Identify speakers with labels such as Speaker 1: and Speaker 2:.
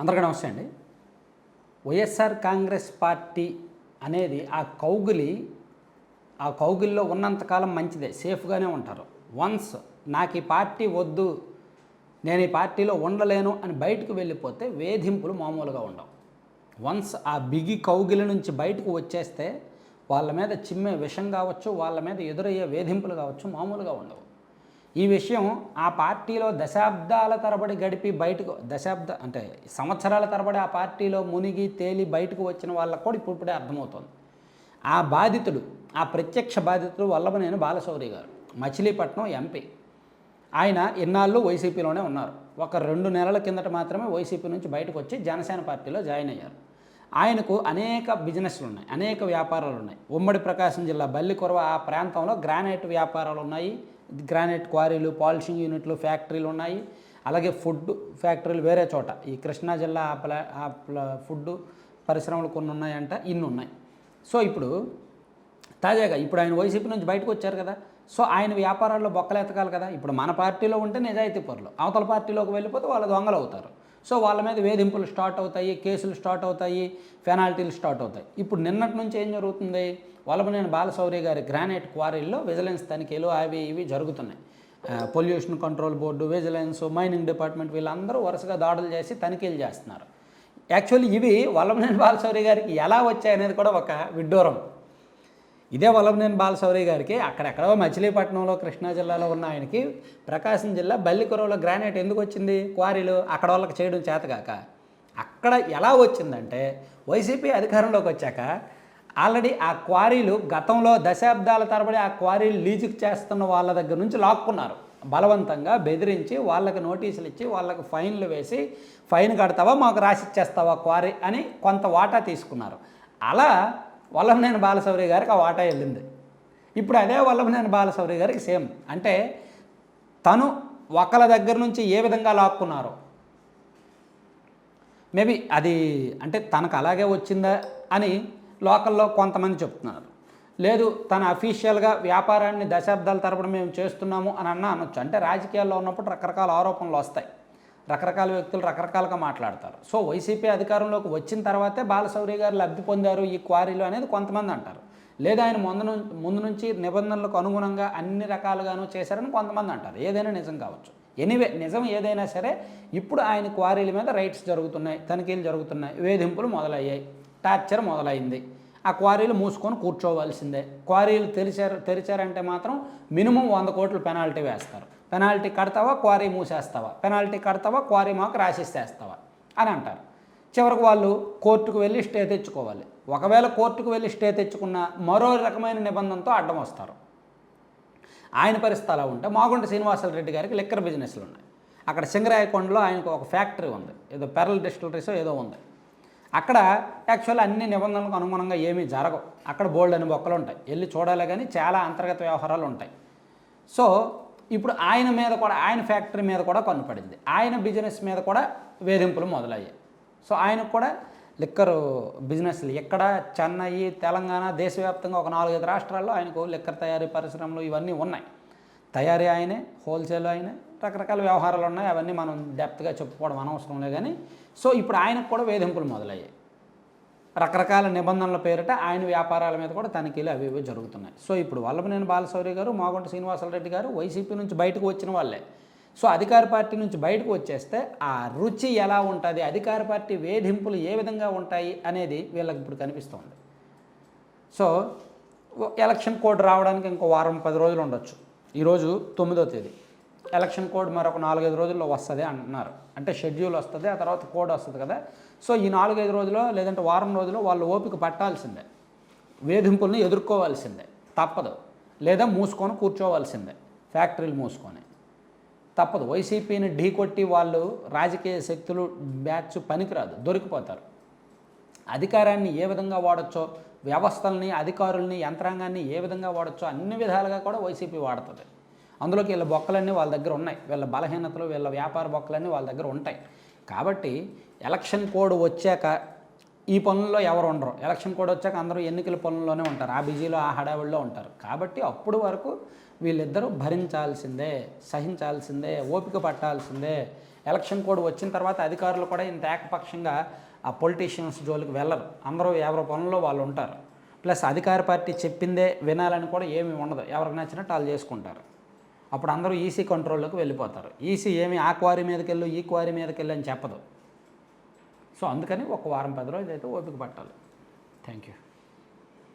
Speaker 1: అందరికీ నమస్తే అండి. వైఎస్ఆర్ కాంగ్రెస్ పార్టీ అనేది ఆ కౌగులి ఆ కౌగుల్లో ఉన్నంతకాలం మంచిదే సేఫ్గానే ఉంటారు. వన్స్ నాకు ఈ పార్టీ వద్దు నేను ఈ పార్టీలో ఉండలేను అని బయటకు వెళ్ళిపోతే వేధింపులు మామూలుగా ఉండవు. వన్స్ ఆ బిగి కౌగిలి నుంచి బయటకు వచ్చేస్తే వాళ్ళ మీద చిమ్మే విషం కావచ్చు వాళ్ళ మీద ఎదురయ్యే వేధింపులు కావచ్చు మామూలుగా ఉండవు. ఈ విషయం ఆ పార్టీలో దశాబ్దాల తరబడి గడిపి బయటకు దశాబ్ద అంటే సంవత్సరాల తరబడి ఆ పార్టీలో మునిగి తేలి బయటకు వచ్చిన వాళ్ళకు కూడా ఇప్పుడిప్పుడే అర్థమవుతుంది. ఆ బాధితుడు ఆ ప్రత్యక్ష బాధితుడు వల్లభనేని బాలశౌరి గారు మచిలీపట్నం ఎంపీ. ఆయన ఇన్నాళ్ళు వైసీపీలోనే ఉన్నారు. ఒక రెండు నెలల కిందట మాత్రమే వైసీపీ నుంచి బయటకు వచ్చి జనసేన పార్టీలో జాయిన్ అయ్యారు. ఆయనకు అనేక బిజినెస్లు ఉన్నాయి అనేక వ్యాపారాలు ఉన్నాయి. ఉమ్మడి ప్రకాశం జిల్లా బల్లికొరవ ఆ ప్రాంతంలో గ్రానైట్ వ్యాపారాలు ఉన్నాయి. గ్రానైట్ క్వారీలు పాలిషింగ్ యూనిట్లు ఫ్యాక్టరీలు ఉన్నాయి. అలాగే ఫుడ్ ఫ్యాక్టరీలు వేరే చోట. ఈ కృష్ణా జిల్లా ఆ ప్లా ఆ ప్లా ఫుడ్ పరిశ్రమలు కొన్ని ఉన్నాయంట ఇన్ని ఉన్నాయి. సో ఇప్పుడు తాజాగా ఇప్పుడు ఆయన వైసీపీ నుంచి బయటకు వచ్చారు కదా. సో ఆయన వ్యాపారాల్లో బొక్కలు ఎతకాలి కదా. ఇప్పుడు మన పార్టీలో ఉంటే నిజాయితీ పరులు. అవతల పార్టీలోకి వెళ్ళిపోతే వాళ్ళ దొంగలు అవుతారు. సో వాళ్ళ మీద వేధింపులు స్టార్ట్ అవుతాయి కేసులు స్టార్ట్ అవుతాయి పెనాల్టీలు స్టార్ట్ అవుతాయి. ఇప్పుడు నిన్నటి నుంచి ఏం జరుగుతుంది? వల్లభనేని బాలశౌరి గారి గ్రానైట్ క్వారీల్లో విజిలెన్స్ తనిఖీలు అవి ఇవి జరుగుతున్నాయి. Pollution control board vigilance mining department వీళ్ళందరూ వరుసగా దాడులు చేసి తనిఖీలు చేస్తున్నారు. యాక్చువల్లీ ఇవి వల్లభనేని బాలశౌరి గారికి ఎలా వచ్చాయనేది కూడా ఒక విడ్డూరం. ఇదే వల్లభనేని బాలశౌరి గారికి అక్కడెక్కడో మచిలీపట్నంలో కృష్ణా జిల్లాలో ఉన్న ఆయనకి ప్రకాశం జిల్లా బల్లికొరవలో గ్రానైట్ ఎందుకు వచ్చింది? క్వారీలు అక్కడ వాళ్ళకి చేయడం చేతగాక అక్కడ ఎలా వచ్చిందంటే వైసీపీ అధికారంలోకి వచ్చాక ఆల్రెడీ ఆ క్వారీలు గతంలో దశాబ్దాల తరబడి ఆ క్వారీలు లీజుకు చేస్తున్న వాళ్ళ దగ్గర నుంచి లాక్కున్నారు. బలవంతంగా బెదిరించి వాళ్ళకి నోటీసులు ఇచ్చి వాళ్ళకి ఫైన్లు వేసి ఫైన్ కడతావా మాకు రాసిచ్చేస్తావా క్వారీ అని కొంత వాటా తీసుకున్నారు. అలా వల్లభనేని బాలశౌరి గారికి ఆ వాటా వెళ్ళింది. ఇప్పుడు అదే వల్లభనేని బాలశౌరి గారికి సేమ్. అంటే తను ఒకళ్ళ దగ్గర నుంచి ఏ విధంగా లాక్కున్నారో. మేబీ అది అంటే తనకు అలాగే వచ్చిందా అని లోకల్లో కొంతమంది చెప్తున్నారు. లేదు తన అఫీషియల్గా వ్యాపారాన్ని దశాబ్దాల తరపున మేము చేస్తున్నాము అని అన్న అనొచ్చు. అంటే రాజకీయాల్లో ఉన్నప్పుడు రకరకాల ఆరోపణలు వస్తాయి. రకరకాల వ్యక్తులు రకరకాలుగా మాట్లాడతారు. సో వైసీపీ అధికారంలోకి వచ్చిన తర్వాతే బాలశౌరి గారు లబ్ధి పొందారు ఈ క్వారీలు అనేది కొంతమంది అంటారు. లేదా ఆయన ముందు ముందు నుంచి నిబంధనలకు అనుగుణంగా అన్ని రకాలుగాను చేశారని కొంతమంది అంటారు. ఏదైనా నిజం కావచ్చు. ఎనీవే నిజం ఏదైనా సరే ఇప్పుడు ఆయన క్వారీల మీద రైట్స్ జరుగుతున్నాయి తనిఖీలు జరుగుతున్నాయి వేధింపులు మొదలయ్యాయి టార్చర్ మొదలైంది. ఆ క్వారీలు మూసుకొని కూర్చోవలసిందే. క్వారీలు తెరిచారు తెరిచారంటే మాత్రం మినిమం వంద కోట్లు పెనాల్టీ వేస్తారు. పెనాల్టీ కడతావా క్వారీ మూసేస్తావా? పెనాల్టీ కడతావా క్వారీ మాకు రాసిస్తేస్తావా అని అంటారు. చివరికి వాళ్ళు కోర్టుకు వెళ్ళి స్టే తెచ్చుకోవాలి. ఒకవేళ కోర్టుకు వెళ్ళి స్టే తెచ్చుకున్న మరో రకమైన నిబంధనతో అడ్డం వస్తారు. ఆయన పరిస్థితి అలా ఉంటే మాగుంట శ్రీనివాసరావు రెడ్డి గారికి లిక్కర్ బిజినెస్లు ఉన్నాయి. అక్కడ సింగరాయకొండలో ఆయనకు ఒక ఫ్యాక్టరీ ఉంది. ఏదో పెరల్ డిస్టిలరీసో ఏదో ఉంది. అక్కడ యాక్చువల్ అన్ని నిబంధనలకు అనుగుణంగా ఏమీ జరగవు. అక్కడ బోల్డ్ అని బొక్కలు ఉంటాయి. వెళ్ళి చూడాలి కానీ చాలా అంతర్గత వ్యవహారాలు ఉంటాయి. సో ఇప్పుడు ఆయన మీద కూడా ఆయన ఫ్యాక్టరీ మీద కూడా కన్ను పడింది ఆయన బిజినెస్ మీద కూడా వేధింపులు మొదలయ్యాయి. సో ఆయనకు కూడా లిక్కర్ బిజినెస్లు ఎక్కడ చెన్నై తెలంగాణ దేశవ్యాప్తంగా ఒక నాలుగైదు రాష్ట్రాల్లో ఆయనకు లిక్కర్ తయారీ పరిశ్రమలు ఇవన్నీ ఉన్నాయి. తయారీ ఆయనే హోల్సేల్ ఆయనే రకరకాల వ్యవహారాలు ఉన్నాయి. అవన్నీ మనం డెప్త్గా చెప్పుకోవడం అనవసరం లే కానీ సో ఇప్పుడు ఆయనకు కూడా వేధింపులు మొదలయ్యాయి. రకరకాల నిబంధనల పేరిట ఆయన వ్యాపారాల మీద కూడా తనిఖీలు అవి ఇవి జరుగుతున్నాయి. సో ఇప్పుడు వల్లభనేని బాలశౌరి గారు మాగుంట శ్రీనివాసరెడ్డి గారు వైసీపీ నుంచి బయటకు వచ్చిన వాళ్ళే. సో అధికార పార్టీ నుంచి బయటకు వచ్చేస్తే ఆ రుచి ఎలా ఉంటుంది అధికార పార్టీ వేధింపులు ఏ విధంగా ఉంటాయి అనేది వీళ్ళకి ఇప్పుడు కనిపిస్తుంది. సో ఎలక్షన్ కోడ్ రావడానికి ఇంకో వారం పది రోజులు ఉండొచ్చు. ఈరోజు తొమ్మిదో తేదీ. ఎలక్షన్ కోడ్ మరొక నాలుగైదు రోజుల్లో వస్తుంది అంటున్నారు. అంటే షెడ్యూల్ వస్తుంది ఆ తర్వాత కోడ్ వస్తుంది కదా. సో ఈ నాలుగైదు రోజుల్లో లేదంటే వారం రోజుల్లో వాళ్ళు ఓపిక పట్టాల్సిందే. వేధింపుల్ని ఎదుర్కోవాల్సిందే. తప్పదు. లేదా మూసుకొని కూర్చోవాల్సిందే. ఫ్యాక్టరీలు మూసుకొని. తప్పదు. వైసీపీని ఢీకొట్టి వాళ్ళు రాజకీయ శక్తులు బ్యాచ్ పనికిరాదు. దొరికిపోతారు. అధికారాన్ని ఏ విధంగా వాడచ్చో వ్యవస్థల్ని అధికారుల్ని యంత్రాంగాన్ని ఏ విధంగా వాడచ్చో అన్ని విధాలుగా కూడా వైసీపీ వాడుతుంది. అందులోకి వీళ్ళ బొక్కలన్నీ వాళ్ళ దగ్గర ఉన్నాయి. వీళ్ళ బలహీనతలు వీళ్ళ వ్యాపార బొక్కలన్నీ వాళ్ళ దగ్గర ఉంటాయి. కాబట్టి ఎలక్షన్ కోడ్ వచ్చాక ఈ పనుల్లో ఎవరు ఉండరు. ఎలక్షన్ కోడ్ వచ్చాక అందరూ ఎన్నికల పనుల్లోనే ఉంటారు. ఆ బిజీలో ఆ హడావిడిలో ఉంటారు. కాబట్టి అప్పుడు వరకు వీళ్ళిద్దరూ భరించాల్సిందే సహించాల్సిందే ఓపిక పట్టాల్సిందే. ఎలక్షన్ కోడ్ వచ్చిన తర్వాత అధికారులు కూడా ఇంత ఏకపక్షంగా ఆ పొలిటీషియన్స్ జోలికి వెళ్ళరు. అందరూ ఎవరి పనుల్లో వాళ్ళు ఉంటారు. ప్లస్ అధికార పార్టీ చెప్పిందే వినాలని కూడా ఏమీ ఉండదు. ఎవరికి నచ్చినట్టు వాళ్ళు చేసుకుంటారు. అప్పుడు అందరూ ఈసీ కంట్రోల్లోకి వెళ్ళిపోతారు. ఈసీ ఏమి ఆ క్వారీ మీదకి వెళ్ళు ఈ క్వారీ మీదకి వెళ్ళు అని చెప్పదు. సో అందుకని ఒక వారం పది రోజులు అయితే ఓపిక పట్టాలి. Thank you